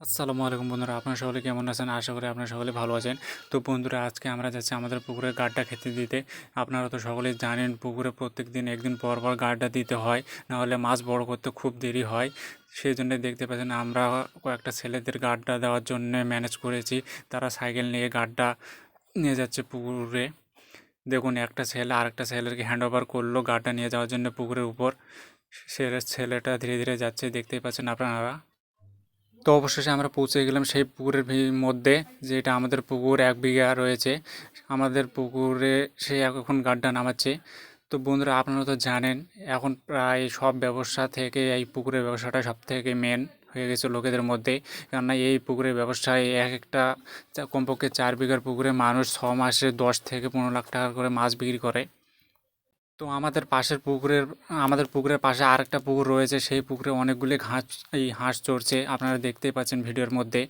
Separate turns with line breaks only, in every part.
আসসালামু আলাইকুম বন্ধুরা, আপনারা সকলে কেমন আছেন? আশা করি আপনারা সকলে ভালো আছেন। তো বন্ধুরা, আজকে আমরা যাচ্ছি আমাদের পুকুরে গাড্ডা খেতে দিতে। আপনারা তো সকলেই জানেন, পুকুরে প্রত্যেক দিন একদিন পর পর গাড্ডা দিতে হয়, নাহলে মাছ বড় করতে খুব দেরি হয়। সেই জন্য দেখতে পাচ্ছেন, আমরা কয়েকটা ছেলেদের গাড্ডা দেওয়ার জন্য ম্যানেজ করেছি। তারা সাইকেল নিয়ে গাড্ডা নিয়ে যাচ্ছে পুকুরে। দেখুন, একটা ছেলে, আরেকটা ছেলেকে হ্যান্ড ওভার করল গাড্ডা নিয়ে যাওয়ার জন্য পুকুরের উপর। সে ছেলেটা ধীরে ধীরে যাচ্ছে, দেখতেই পাচ্ছেন আপনারা। তো অবশেষে আমরা পৌঁছে গেলাম সেই পুকুরের মধ্যে, যেটা আমাদের পুকুর এক বিঘা রয়েছে। আমাদের পুকুরে সে এখন গাড্ডা নামাচ্ছে। তো বন্ধুরা, আপনারা তো জানেন, এখন প্রায় সব ব্যবসা থেকে এই পুকুরের ব্যবসাটা সব থেকে মেন হয়ে গেছে লোকেদের মধ্যে। কেননা এই পুকুরের ব্যবসায় এক একটা কমপক্ষে চার বিঘার পুকুরে মানুষ ছ মাসে দশ থেকে পনেরো লাখ টাকা করে মাছ বিক্রি করে। তো আমাদের পাশের পুকুরের, আমাদের পুকুরের পাশে আরেকটা পুকুর রয়েছে, সেই পুকুরে অনেকগুলি ঘাস, এই হাঁস চড়ছে। আপনারা দেখতেই পাচ্ছেন ভিডিওর মধ্যে।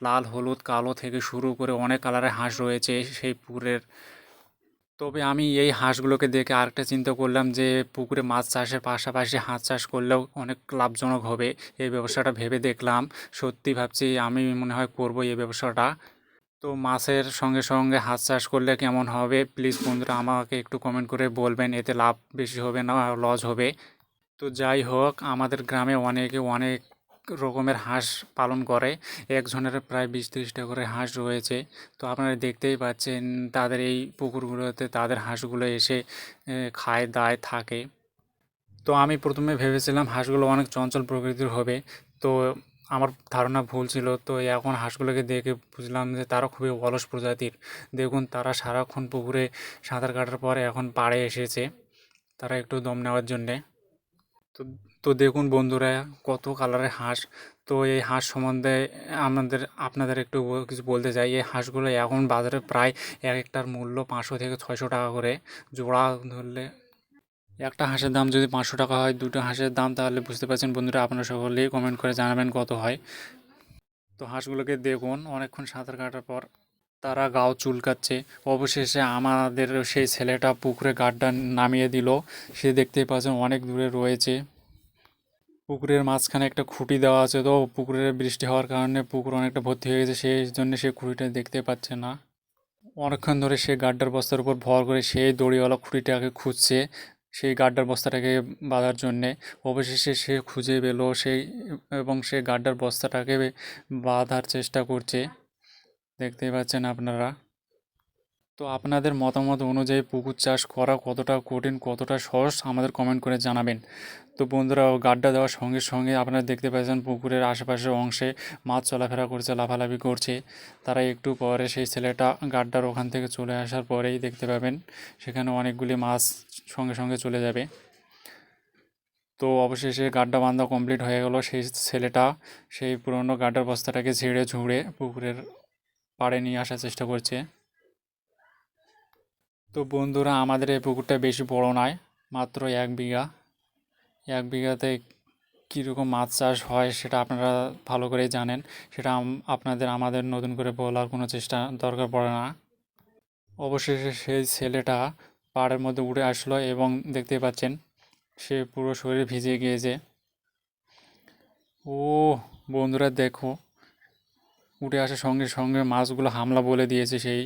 লাল, হলুদ, কালো থেকে শুরু করে অনেক কালারের হাঁস রয়েছে সেই পুকুরের। তবে আমি এই হাঁসগুলোকে দেখে আরেকটা চিন্তা করলাম যে, পুকুরে মাছ চাষের পাশাপাশি হাঁস চাষ করলেও অনেক লাভজনক হবে। এই ব্যবসাটা ভেবে দেখলাম। সত্যি ভাবছি, আমি মনে হয় করব এই ব্যবসাটা। তো মাছের সঙ্গে সঙ্গে হাঁস চাষ করলে কেমন হবে? প্লিজ বন্ধুরা, আমাকে একটু কমেন্ট করে বলবেন, এতে লাভ বেশি হবে না, লস হবে। তো যাই হোক, আমাদের গ্রামে অনেকে অনেক রকমের হাঁস পালন করে। একজনের প্রায় বিশ ত্রিশটা করে হাঁস রয়েছে। তো আপনারা দেখতেই পাচ্ছেন, তাদের এই পুকুরগুলোতে তাদের হাঁসগুলো এসে খায়, দায়, থাকে। তো আমি প্রথমে ভেবেছিলাম হাঁসগুলো অনেক চঞ্চল প্রকৃতির হবে। তো আমার ধারণা ভুল ছিল। তো এখন হাঁসগুলোকে দেখে বুঝলাম যে তারা খুবই অলস প্রজাতির। দেখুন, তারা সারাক্ষণ পুকুরে সাঁতার কাটার পরে এখন পাড়ে এসেছে, তারা একটু দম নেওয়ার জন্যে। তো তো দেখুন বন্ধুরা, কত কালারের হাঁস। তো এই হাঁস সম্বন্ধে আমাদের, আপনাদের একটু কিছু বলতে চাই। এই হাঁসগুলো এখন বাজারে প্রায় এক একটার মূল্য পাঁচশো থেকে ছয়শো টাকা করে। জোড়া ধরলে একটা হাঁসের দাম যদি পাঁচশো টাকা হয়, দুটো হাঁসের দাম, তাহলে বুঝতে পারছেন বন্ধুরা, আপনারা সকলেই কমেন্ট করে জানাবেন কত হয়। তো হাঁসগুলোকে দেখুন, অনেকক্ষণ সাঁতার কাটার পর তারা গাও চুলকাচ্ছে। অবশেষে আমাদের সেই ছেলেটা পুকুরে গাড্ডা নামিয়ে দিল। সে দেখতেই পাচ্ছেন অনেক দূরে রয়েছে। পুকুরের মাঝখানে একটা খুঁটি দেওয়া আছে, তো পুকুরে বৃষ্টি হওয়ার কারণে পুকুর অনেকটা ভর্তি হয়ে গেছে, সেই জন্য সে খুঁটিটা দেখতে পাচ্ছে না। অনেকক্ষণ ধরে সে গাড্ডার বস্তার উপর ভর করে সেই দড়িওয়ালা খুঁটিটাকে খুঁজছে। সেই গাড্ডার বস্তাটাকে বাঁধার জন্যে। অবশেষে সে খুঁজে পেল সেই, এবং সে গাড্ডার বস্তাটাকে বাঁধার চেষ্টা করছে। দেখতেই পাচ্ছেন আপনারা। তো আপনাদের মতামত অনুযায়ী পুকুর চাষ করা কতটা কঠিন, কতটা সহজ আমাদের কমেন্ট করে জানাবেন। তো বন্ধুরা, গাড্ডা দেওয়ার সঙ্গে সঙ্গে আপনারা দেখতে পাচ্ছেন পুকুরের আশেপাশের অংশে মাছ চলাফেরা করছে, লাফালাফি করছে। তারা একটু পরে সেই ছেলেটা গাড্ডার ওখান থেকে চলে আসার পরেই দেখতে পাবেন সেখানে অনেকগুলি মাছ সঙ্গে সঙ্গে চলে যাবে। তো অবশেষে গাড্ডা বান্ধা কমপ্লিট হয়ে গেল। সেই ছেলেটা সেই পুরনো গাড্ডার বস্তাটাকে ঝেড়ে ঝুড়ে পুকুরের পাড়ে নিয়ে আসার চেষ্টা করছে। তো বন্ধুরা, আমাদের এই পুকুরটা বেশি বড় নয়, মাত্র এক বিঘা। এক বিঘাতে কীরকম মাছ চাষ হয় সেটা আপনারা ভালো করেই জানেন। সেটা আপনাদের আমাদের নতুন করে বলার কোনো চেষ্টা দরকার পড়ে না। অবশেষে সেই ছেলেটা পাড়ের মধ্যে উঠে আসলো এবং দেখতে পাচ্ছেন, সে পুরো শরীর ভিজে গিয়েছে। ও, বন্ধুরা দেখো উঠে আসার সঙ্গে সঙ্গে মাছগুলো হামলা বলে দিয়েছে সেই